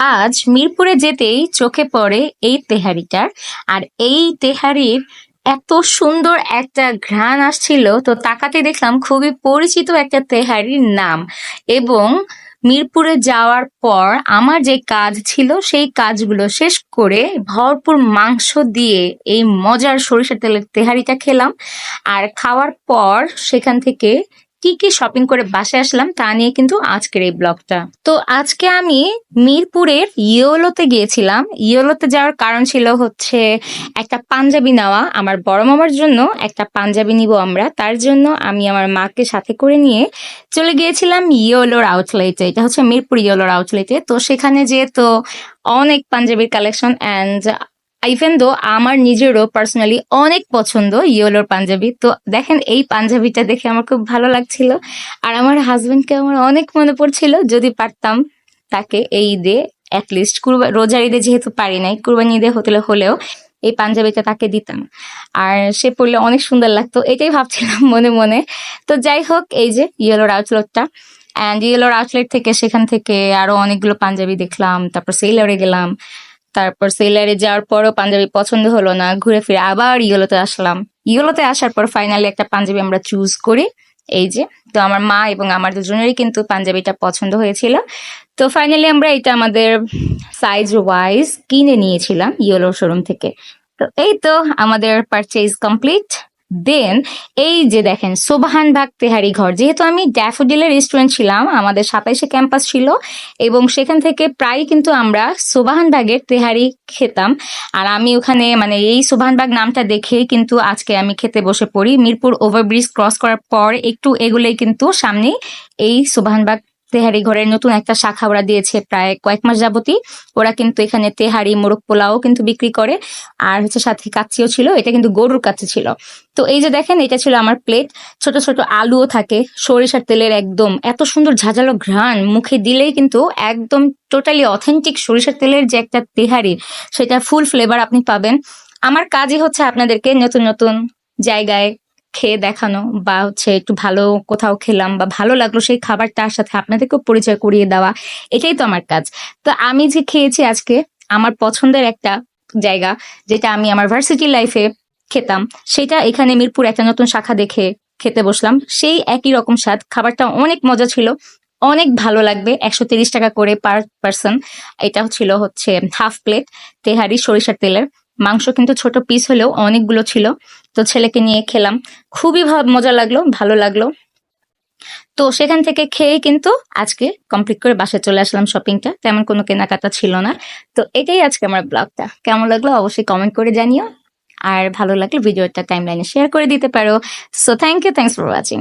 আজ মিরপুরে যেতেই চোখে পড়ে এই তেহারিটার আর এই তেহারির এত সুন্দর একটা ঘ্রাণ আসছিল, তো তাকাতে দেখলাম খুবই পরিচিত একটা তেহারির নাম। এবং মিরপুরে যাওয়ার পর আমার যে কাজ ছিল, সেই কাজগুলো শেষ করে ভরপুর মাংস দিয়ে এই মজার সরিষার তেলের তেহারিটা খেলাম। আর খাওয়ার পর সেখান থেকে কি কি শপিং করে বাসায় আসলাম তা নিয়ে কিন্তু আজকের এই ব্লগটা। তো আজকে আমি মিরপুরের ইয়োলোতে গিয়েছিলাম। ইয়োলোতে যাওয়ার কারণ ছিল হচ্ছে একটা পাঞ্জাবি নেওয়া। আমার বড় মামার জন্য একটা পাঞ্জাবি নিব আমরা। তার জন্য আমি আমার মাকে সাথে করে নিয়ে চলে গিয়েছিলাম ইয়োলোর আউটলেটে এটা হচ্ছে মিরপুর ইয়োলোর আউটলেটে তো সেখানে যেয়ে তো অনেক পাঞ্জাবির কালেকশন অ্যান্ড ইভেন দো আমার নিজেরও পার্সোনালি অনেক পছন্দ ইয়েলোর পাঞ্জাবি, তো দেখেন এই পাঞ্জাবিটা দেখে আমার খুব ভালো লাগছিল। আর আমার হাজবেন্ডকে আমার অনেক মনে পড়ছিল, যদি পারতাম তাকে এই ঈদে অ্যাটলিস্ট কুরবা, রোজার ঈদে যেহেতু পারি নাই, কুরবানি ঈদে হতে হলেও এই পাঞ্জাবিটা তাকে দিতাম। আর সে পড়লে অনেক সুন্দর লাগতো, এটাই ভাবছিলাম মনে মনে। তো যাই হোক, এই যে ইয়েলোর আউটলেটটা অ্যান্ড ইয়েলোর আউটলেট থেকে সেখান থেকে আরও অনেকগুলো পাঞ্জাবি দেখলাম, তারপর সেলারে গেলাম। তারপর সেলারে যাওয়ার পরও পাঞ্জাবি পছন্দ হলো না, ঘুরে ফিরে আবার ইয়েলোতে আসলাম। ইয়েলোতে আসার পর ফাইনালি একটা পাঞ্জাবি আমরা চুজ করি, এই যে। তো আমার মা এবং আমার দুজনেরই কিন্তু পাঞ্জাবিটা পছন্দ হয়েছিল। তো ফাইনালি আমরা এটা আমাদের সাইজ ওয়াইজ কিনে নিয়েছিলাম ইয়েলো শোরুম থেকে। তো এই তো আমাদের পারচেজ কমপ্লিট দেন এই যে দেখেন, সোবাহান বাগ তেহারি ঘর, যেহেতু আমি ড্যাফোডিলের রেস্টুরেন্ট ছিলাম, আমাদের সাতাইশে ক্যাম্পাস ছিল, এবং সেখান থেকে প্রায় কিন্তু আমরা সোবাহান বাগের তেহারি খেতাম। আর আমি ওখানে মানে এই সোবাহান বাগ নামটা দেখে কিন্তু আজকে আমি খেতে বসে পড়ি। মিরপুর ওভারব্রিজ ক্রস করার পর একটু এগুলোই কিন্তু সামনে এই সোবাহান বাগ তেহারি ঘরের নতুন একটা শাখা ওরা দিয়েছে প্রায় কয়েক মাস যাবতই। ওরা কিন্তু এখানে তেহারি, মোরগ পোলাও কিন্তু বিক্রি করে। আর হচ্ছে সাথে কাচ্চিও ছিল, এটা কিন্তু গরুর কাচ্চি ছিল। তো এই যে দেখেন, এটা ছিল আমার প্লেট ছোট ছোট আলুও থাকে, সরিষার তেলের একদম। এত সুন্দর ঝাঁঝালো ঘ্রাণ মুখে দিলেই কিন্তু একদম টোটালি অথেন্টিক সরিষার তেলের যে একটা তেহারি, সেটা ফুল ফ্লেভার আপনি পাবেন। আমার কাজই হচ্ছে আপনাদেরকে নতুন নতুন জায়গায় খেয়ে দেখানো বা হচ্ছে একটু ভালো কোথাও খেলাম বা ভালো লাগল সেই খাবারটার সাথে আপনাদেরকেও পরিচয় করিয়ে দেওয়া, এটাই তো আমার কাজ। তো আমি যে খেয়েছি আজকে, আমার পছন্দের একটা জায়গা যেটা আমি আমার ভার্সিটি লাইফে খেতাম, সেটা এখানে মিরপুর একটা নতুন শাখা দেখে খেতে বসলাম। সেই একই রকম স্বাদ, খাবারটা অনেক মজা ছিল, অনেক ভালো লাগবে, একশো তিরিশ টাকা করে পার পার্সন এটা ছিল হচ্ছে হাফ প্লেট তেহারি সরিষার তেলের। মাংস কিন্তু ছোট পিস হলেও অনেকগুলো ছিল। তো ছেলেকে নিয়ে খেলাম। খুবই মজা লাগল, ভালো লাগল। তো সেখান থেকে খেয়ে কিন্তু আজকে কমপ্লিট করে বাসায় চলে আসলাম শপিংটা তেমন কোনো কেনাকাটা ছিল না। তো এটাই আজকে আমার ব্লগটা। কেমন লাগল অবশ্যই কমেন্ট করে জানিও। আর ভালো লাগলে ভিডিওটা টাইম লাইনে শেয়ার করে দিতে পারো। So thank you thanks for watching